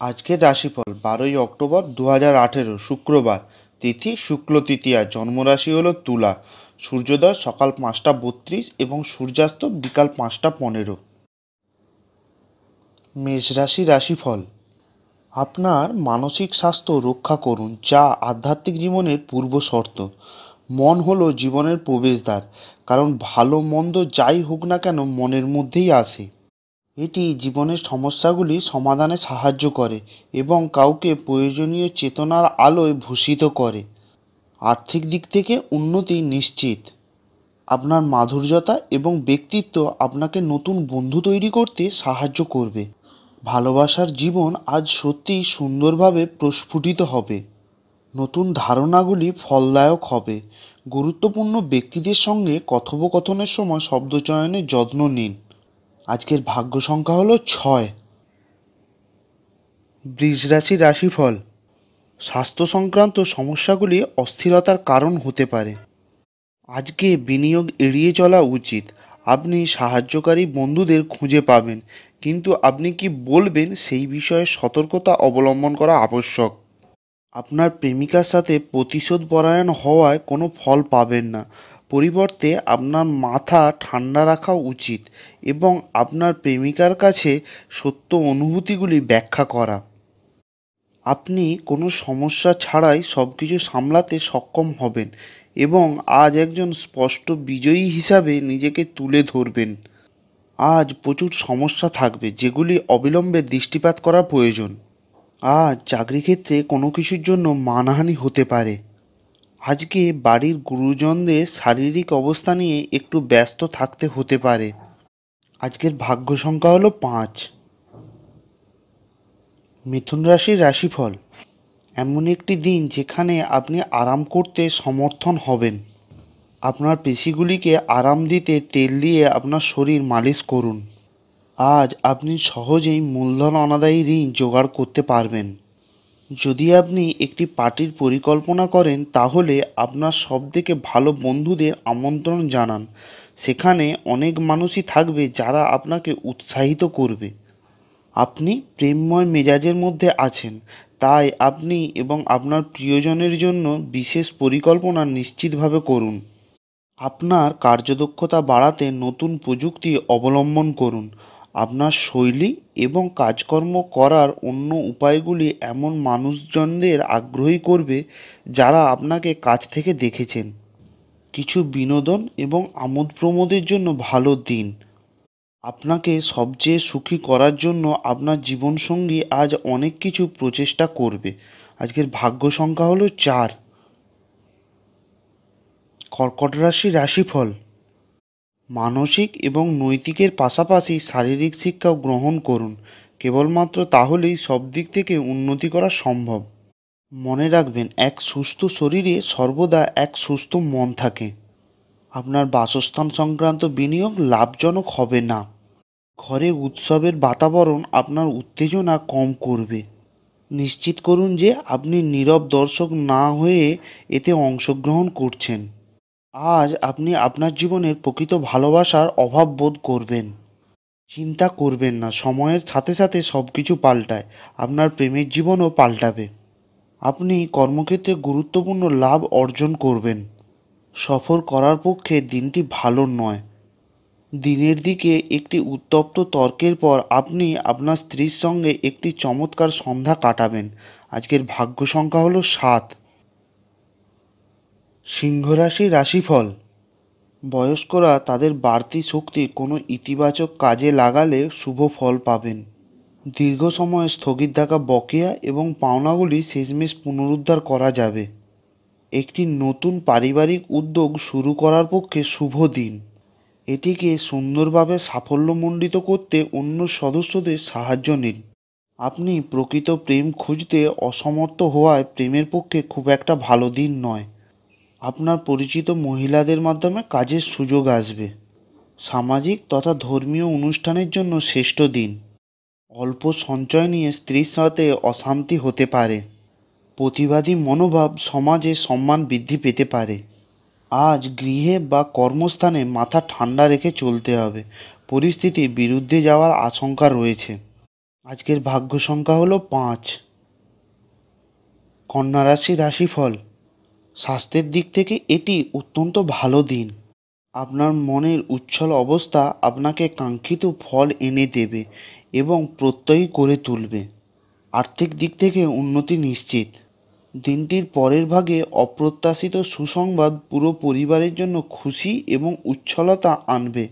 আজকের রাশিফল বারোই অক্টোবর দু হাজার আঠেরো, শুক্রবার। তিথি, শুক্ল তৃতীয়া, জন্মরাশি হলো তুলা। সূর্যোদয় সকাল পাঁচটা বত্রিশ এবং সূর্যাস্ত বিকাল পাঁচটা পনেরো। মেষ রাশি রাশিফল, আপনার মানসিক স্বাস্থ্য রক্ষা করুন, যা আধ্যাত্মিক জীবনের পূর্ব শর্ত। মন হলো জীবনের প্রবেশদ্বার, কারণ ভালো মন্দ যাই হোক না কেন মনের মধ্যেই আসে এটি জীবনের সমস্যাগুলি সমাধানে সাহায্য করে এবং কাউকে প্রয়োজনীয় চেতনার আলোয় ভূষিত করে। আর্থিক দিক থেকে উন্নতি নিশ্চিত। আপনার মাধুর্যতা এবং ব্যক্তিত্ব আপনাকে নতুন বন্ধু তৈরি করতে সাহায্য করবে। ভালোবাসার জীবন আজ সত্যিই সুন্দরভাবে প্রস্ফুটিত হবে। নতুন ধারণাগুলি ফলদায়ক হবে। গুরুত্বপূর্ণ ব্যক্তিদের সঙ্গে কথোপকথনের সময় শব্দচয়নের যত্ন নিন। আজকের ভাগ্য সংখ্যা হলো ছয়। বৃষ রাশি রাশিফল, স্বাস্থ্য সংক্রান্ত সমস্যাগুলি অস্থিরতার কারণ হতে পারে। আজকে বিনিয়োগ এড়িয়ে চলা উচিত। আপনি সাহায্যকারী বন্ধুদের খুঁজে পাবেন, কিন্তু আপনি কি বলবেন সেই বিষয়ে সতর্কতা অবলম্বন করা আবশ্যক। আপনার প্রেমিকার সাথে প্রতিশোধ পরায়ণ হওয়ায় কোনো ফল পাবেন না। পরিবর্তে আপনার মাথা ঠান্ডা রাখা উচিত এবং আপনার প্রেমিকার কাছে সত্য অনুভূতিগুলি ব্যাখ্যা করা। আপনি কোনো সমস্যা ছাড়াই সব কিছু সামলাতে সক্ষম হবেন এবং আজ একজন স্পষ্ট বিজয়ী হিসাবে নিজেকে তুলে ধরবেন। আজ প্রচুর সমস্যা থাকবে যেগুলি অবিলম্বে দৃষ্টিপাত করা প্রয়োজন। আজ চাকরি ক্ষেত্রে কোনো কিছুর জন্য মানহানি হতে পারে। আজকে বাড়ির গুরুজনদের শারীরিক অবস্থা নিয়ে একটু ব্যস্ত থাকতে হতে পারে। আজকের ভাগ্য সংখ্যা হলো পাঁচ। মিথুন রাশির রাশিফল। এমন একটি দিন যেখানে আপনি আরাম করতে সমর্থন হবেন। আপনার পেশিগুলিকে আরাম দিতে তেল দিয়ে আপনার শরীর মালিশ করুন। আজ আপনি সহজেই মূলধন অনাদায়ী ঋণ জোগাড় করতে পারবেন। যদি আপনি একটি পার্টির পরিকল্পনা করেন, তাহলে আপনার সবথেকে ভালো বন্ধুদের আমন্ত্রণ জানান। সেখানে অনেক মানুষই থাকবে যারা আপনাকে উৎসাহিত করবে। আপনি প্রেমময় মেজাজের মধ্যে আছেন, তাই আপনি এবং আপনার প্রিয়জনের জন্য বিশেষ পরিকল্পনা নিশ্চিতভাবে করুন। আপনার কার্যদক্ষতা বাড়াতে নতুন প্রযুক্তি অবলম্বন করুন। আপনার শৈলী এবং কাজকর্ম করার অন্য উপায়গুলি এমন মানুষজনদের আগ্রহী করবে যারা আপনাকে কাছ থেকে দেখেছেন। কিছু বিনোদন এবং আমোদ প্রমোদের জন্য ভালো দিন। আপনাকে সবচেয়ে সুখী করার জন্য আপনার জীবনসঙ্গী আজ অনেক কিছু প্রচেষ্টা করবে। আজকের ভাগ্য সংখ্যা হলো চার। কর্কট রাশি রাশিফল। মানসিক এবং নৈতিকের পাশাপাশি শারীরিক শিক্ষাও গ্রহণ করুন। কেবলমাত্র তাহলেই সব দিক থেকে উন্নতি করা সম্ভব। মনে রাখবেন, এক সুস্থ শরীরে সর্বদা এক সুস্থ মন থাকে। আপনার বাসস্থান সংক্রান্ত বিনিয়োগ লাভজনক হবে না। ঘরে উৎসবের বাতাবরণ আপনার উত্তেজনা কম করবে। নিশ্চিত করুন যে আপনি নীরব দর্শক না হয়ে এতে অংশগ্রহণ করছেন। আজ আপনি আপনার জীবনের প্রকৃত ভালোবাসার অভাব বোধ করবেন। চিন্তা করবেন না, সময়ের সাথে সাথে সব কিছু পাল্টায়, আপনার প্রেমের জীবনও পাল্টাবে। আপনি কর্মক্ষেত্রে গুরুত্বপূর্ণ লাভ অর্জন করবেন। সফর করার পক্ষে দিনটি ভালো নয়। দিনের দিকে একটি উত্তপ্ত তর্কের পর আপনি আপনার স্ত্রীর সঙ্গে একটি চমৎকার সন্ধ্যা কাটাবেন। আজকের ভাগ্য সংখ্যা হলো সাত। সিংহরাশি রাশিফল। বয়স্করা তাদের বাড়তি শক্তি কোনো ইতিবাচক কাজে লাগালে শুভ ফল পাবেন। দীর্ঘ সময় স্থগিত থাকা বকেয়া এবং পাওনাগুলি শেষমেশ পুনরুদ্ধার করা যাবে। একটি নতুন পারিবারিক উদ্যোগ শুরু করার পক্ষে শুভ দিন। এটিকে সুন্দরভাবে সাফল্যমণ্ডিত করতে অন্য সদস্যদের সাহায্য নিন। আপনি প্রকৃত প্রেম খুঁজতে অসমর্থ হওয়ায় প্রেমের পক্ষে খুব একটা ভালো দিন নয়। আপনার পরিচিত মহিলাদের মাধ্যমে কাজের সুযোগ আসবে। সামাজিক তথা ধর্মীয় অনুষ্ঠানের জন্য শ্রেষ্ঠ দিন। অল্প সঞ্চয় নিয়ে স্ত্রীর সাথে অশান্তি হতে পারে। প্রতিবাদী মনোভাব সমাজে সম্মান বৃদ্ধি পেতে পারে। আজ গৃহে বা কর্মস্থানে মাথা ঠান্ডা রেখে চলতে হবে। পরিস্থিতি বিরুদ্ধে যাওয়ার আশঙ্কা রয়েছে। আজকের ভাগ্য সংখ্যা হলো পাঁচ। কন্যা রাশি রাশিফল। স্বাস্থ্যের দিক থেকে এটি অত্যন্ত ভালো দিন। আপনার মনের উচ্ছল অবস্থা আপনাকে কাঙ্ক্ষিত ফল এনে দেবে এবং প্রত্যয়ী করে তুলবে। আর্থিক দিক থেকে উন্নতি নিশ্চিত। দিনটির পরের ভাগে অপ্রত্যাশিত সুসংবাদ পুরো পরিবারের জন্য খুশি এবং উচ্ছলতা আনবে।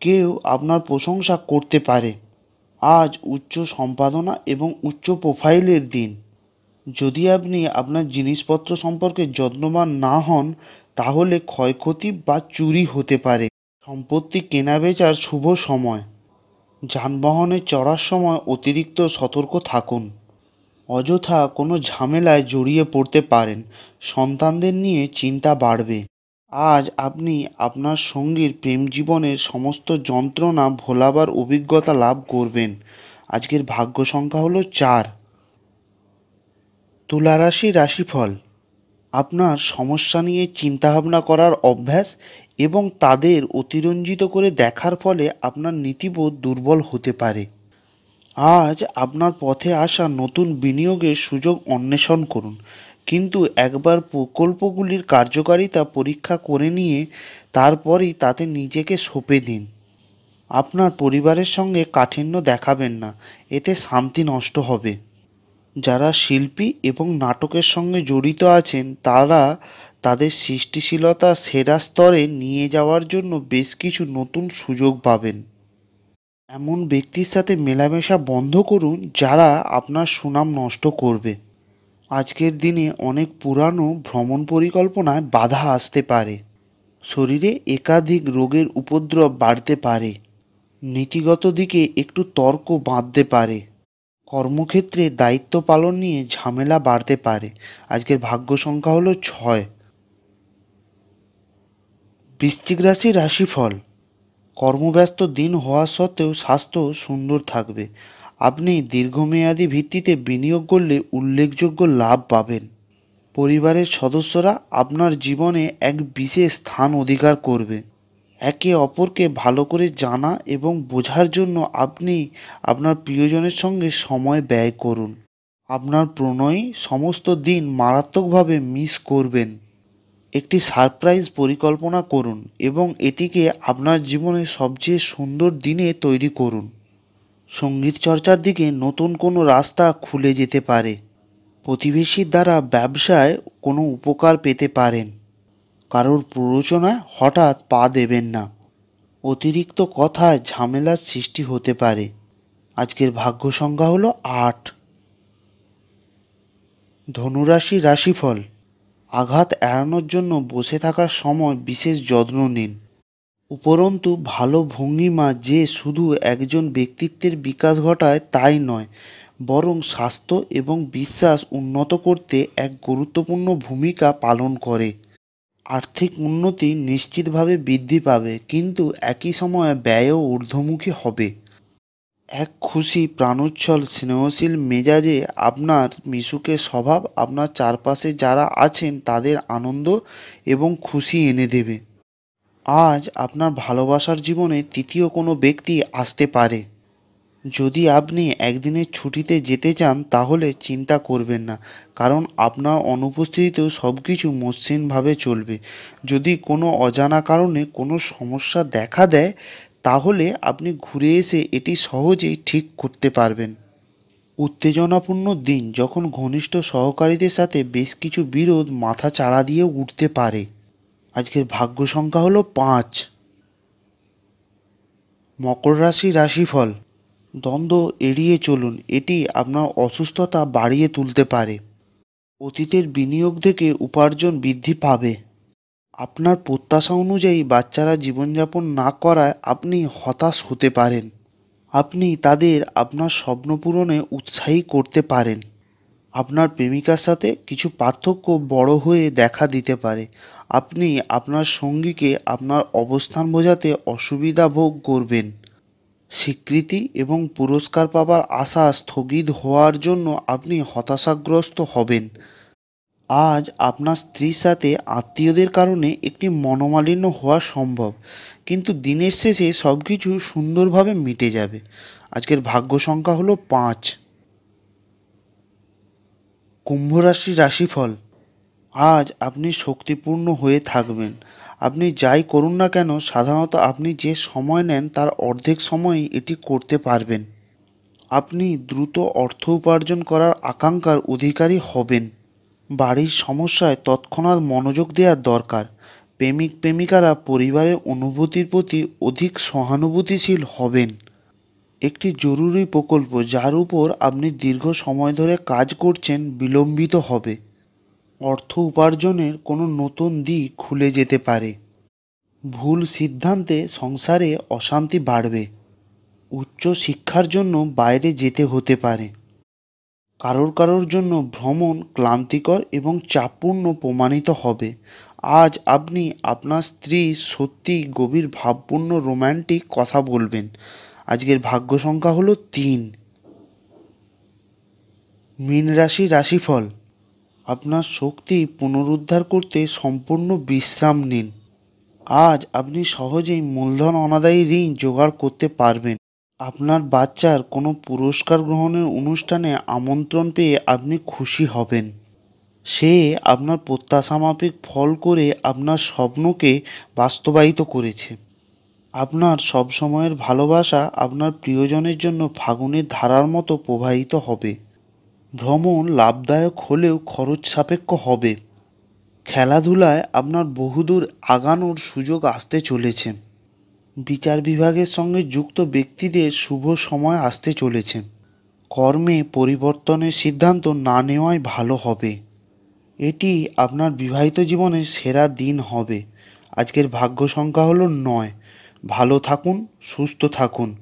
কেউ আপনার প্রশংসা করতে পারে। আজ উচ্চ সম্পাদনা এবং উচ্চ প্রোফাইলের দিন। যদি আপনি আপনার জিনিসপত্র সম্পর্কে যত্নবান না হন, তাহলে ক্ষয়ক্ষতি বা চুরি হতে পারে। সম্পত্তি কেনাবেচার শুভ সময়। যানবাহনে চড়ার সময় অতিরিক্ত সতর্ক থাকুন। অযথা কোনো ঝামেলায় জড়িয়ে পড়তে পারেন। সন্তানদের নিয়ে চিন্তা বাড়বে। আজ আপনি আপনার সঙ্গীর প্রেম জীবনের সমস্ত যন্ত্রণা ভোলাবার অভিজ্ঞতা লাভ করবেন। আজকের ভাগ্য সংখ্যা হলো চার। তুলা রাশি রাশিফল। আপনার সমস্যা নিয়ে চিন্তাভাবনা করার অভ্যাস এবং তাদের অতিরঞ্জিত করে দেখার ফলে আপনার নীতিবোধ দুর্বল হতে পারে। আজ আপনার পথে আসা নতুন বিনিয়োগের সুযোগ অন্বেষণ করুন, কিন্তু একবার প্রকল্পগুলির কার্যকারিতা পরীক্ষা করে নিয়ে তারপরই তাতে নিজেকে সঁপে দিন। আপনার পরিবারের সঙ্গে কাঠিন্য দেখাবেন না, এতে শান্তি নষ্ট হবে। যারা শিল্পী এবং নাটকের সঙ্গে জড়িত আছেন, তারা তাদের সৃষ্টিশীলতা সেরা স্তরে নিয়ে যাওয়ার জন্য বেশ কিছু নতুন সুযোগ পাবেন। এমন ব্যক্তির সাথে মেলামেশা বন্ধ করুন, যারা আপনার সুনাম নষ্ট করবে। আজকের দিনে অনেক পুরানো ভ্রমণ পরিকল্পনায় বাধা আসতে পারে। শরীরে একাধিক রোগের উপদ্রব বাড়তে পারে। নীতিগত দিকে একটু তর্ক বাঁধতে পারে। কর্মক্ষেত্রে দায়িত্ব পালন নিয়ে ঝামেলা বাড়তে পারে। আজকের ভাগ্য সংখ্যা হলো ছয়। বৃশ্চিক রাশি রাশিফল। কর্মব্যস্ত দিন হওয়া সত্ত্বেও স্বাস্থ্য সুন্দর থাকবে। আপনি দীর্ঘমেয়াদী ভিত্তিতে বিনিয়োগ করলে উল্লেখযোগ্য লাভ পাবেন। পরিবারের সদস্যরা আপনার জীবনে এক বিশেষ স্থান অধিকার করবে। একে অপরকে ভালো করে জানা এবং বোঝার জন্য আপনি আপনার প্রিয়জনের সঙ্গে সময় ব্যয় করুন। আপনার প্রণয়ী সমস্ত দিন মারাত্মকভাবে মিস করবেন। একটি সারপ্রাইজ পরিকল্পনা করুন এবং এটিকে আপনার জীবনের সবচেয়ে সুন্দর দিনে তৈরি করুন। সংগীত চর্চার দিকে নতুন কোনো রাস্তা খুলে যেতে পারে। প্রতিবেশীর দ্বারা ব্যবসায় কোনো উপকার পেতে পারেন। কারোর প্ররোচনায় হঠাৎ পা দেবেন না। অতিরিক্ত কথায় ঝামেলার সৃষ্টি হতে পারে। আজকের ভাগ্য সংখ্যা হলো আট। ধনুরাশি রাশিফল, আঘাত এড়ানোর জন্য বসে থাকার সময় বিশেষ যত্ন নিন। উপরন্তু, ভালো ভঙ্গিমা যে শুধু একজন ব্যক্তিত্বের বিকাশ ঘটায় তাই নয়, বরং স্বাস্থ্য এবং বিশ্বাস উন্নত করতে এক গুরুত্বপূর্ণ ভূমিকা পালন করে। আর্থিক উন্নতি নিশ্চিতভাবে বৃদ্ধি পাবে, কিন্তু একই সময়ে ব্যয়ও ঊর্ধ্বমুখী হবে। এক খুশি প্রাণোচ্ছল স্নেহশীল মেজাজে আপনার মিশুকে স্বভাব, আপনার চারপাশে যারা আছেন তাদের আনন্দ এবং খুশি এনে দেবে। আজ আপনার ভালোবাসার জীবনে তৃতীয় কোনো ব্যক্তি আসতে পারে। যদি আপনি একদিনের ছুটিতে যেতে চান, তাহলে চিন্তা করবেন না, কারণ আপনার অনুপস্থিতিতেও সব কিছু মসৃণভাবে চলবে। যদি কোনো অজানা কারণে কোনো সমস্যা দেখা দেয়, তাহলে আপনি ঘুরে এসে এটি সহজেই ঠিক করতে পারবেন। উত্তেজনাপূর্ণ দিন, যখন ঘনিষ্ঠ সহকারীদের সাথে বেশ কিছু বিরোধ মাথা চাড়া দিয়ে উঠতে পারে। আজকের ভাগ্য সংখ্যা হলো পাঁচ। মকর রাশি রাশিফল। দ্বন্দ্ব এড়িয়ে চলুন, এটি আপনার অসুস্থতা বাড়িয়ে তুলতে পারে। অতীতের বিনিয়োগ থেকে উপার্জন বৃদ্ধি পাবে। আপনার প্রত্যাশা অনুযায়ী বাচ্চারা জীবনযাপন না করায় আপনি হতাশ হতে পারেন। আপনি তাদের আপনার স্বপ্ন পূরণে উৎসাহী করতে পারেন। আপনার প্রেমিকার সাথে কিছু পার্থক্য বড় হয়ে দেখা দিতে পারে। আপনি আপনার সঙ্গীকে আপনার অবস্থান বোঝাতে অসুবিধা ভোগ করবেন। স্বীকৃতি এবং পুরস্কার পাবার আশা স্থগিত হওয়ার জন্য আপনি হতাশাগ্রস্ত হবেন। আজ আপনার স্ত্রীর সাথে আত্মীয়দের কারণে একটি মনোমালিন্য হওয়া সম্ভব, কিন্তু দিনের শেষে সব কিছু সুন্দরভাবে মিটে যাবে। আজকের ভাগ্য সংখ্যা হলো পাঁচ। কুম্ভ রাশির রাশিফল। আজ আপনি শক্তিপূর্ণ হয়ে থাকবেন। আপনি যাই করুন না কেন, সাধারণত আপনি যে সময় নেন তার অর্ধেক সময়ই এটি করতে পারবেন। আপনি দ্রুত অর্থ উপার্জন করার আকাঙ্ক্ষার অধিকারী হবেন। বাড়ির সমস্যায় তৎক্ষণাৎ মনোযোগ দেওয়ার দরকার। প্রেমিক প্রেমিকারা পরিবারের অনুভূতির প্রতি অধিক সহানুভূতিশীল হবেন। একটি জরুরি প্রকল্প যার উপর আপনি দীর্ঘ সময় ধরে কাজ করছেন বিলম্বিত হবে। অর্থ উপার্জনের কোনো নতুন দিক খুলে যেতে পারে। ভুল সিদ্ধান্তে সংসারে অশান্তি বাড়বে। উচ্চ শিক্ষার জন্য বাইরে যেতে হতে পারে। কারোর কারোর জন্য ভ্রমণ ক্লান্তিকর এবং চাপপূর্ণ প্রমাণিত হবে। আজ আপনি আপনার স্ত্রী সত্যি গভীর ভাবপূর্ণ রোম্যান্টিক কথা বলবেন। আজকের ভাগ্য সংখ্যা হলো তিন। মীন রাশি রাশিফল। আপনার শক্তি পুনরুদ্ধার করতে সম্পূর্ণ বিশ্রাম নিন। আজ আপনি সহজেই মূলধন অনাদায়ী ঋণ জোগাড় করতে পারবেন। আপনার বাচ্চার কোনো পুরস্কার গ্রহণের অনুষ্ঠানে আমন্ত্রণ পেয়ে আপনি খুশি হবেন। সে আপনার প্রত্যাশামাফিক ফল করে আপনার স্বপ্নকে বাস্তবায়িত করেছে। আপনার সব সময়ের ভালোবাসা আপনার প্রিয়জনের জন্য ফাগুনের ধারার মতো প্রবাহিত হবে। ভ্রমণ লাভদায়ক হলেও খরচ সাপেক্ষ হবে। খেলাধুলায় আপনার বহুদূর আগানোর সুযোগ আসতে চলেছে। বিচার বিভাগের সঙ্গে যুক্ত ব্যক্তিদের শুভ সময় আসতে চলেছে। কর্মে পরিবর্তনের সিদ্ধান্ত না নেওয়াই ভালো হবে। এটি আপনার বিবাহিত জীবনের সেরা দিন হবে। আজকের ভাগ্য সংখ্যা হলো নয়। ভালো থাকুন, সুস্থ থাকুন।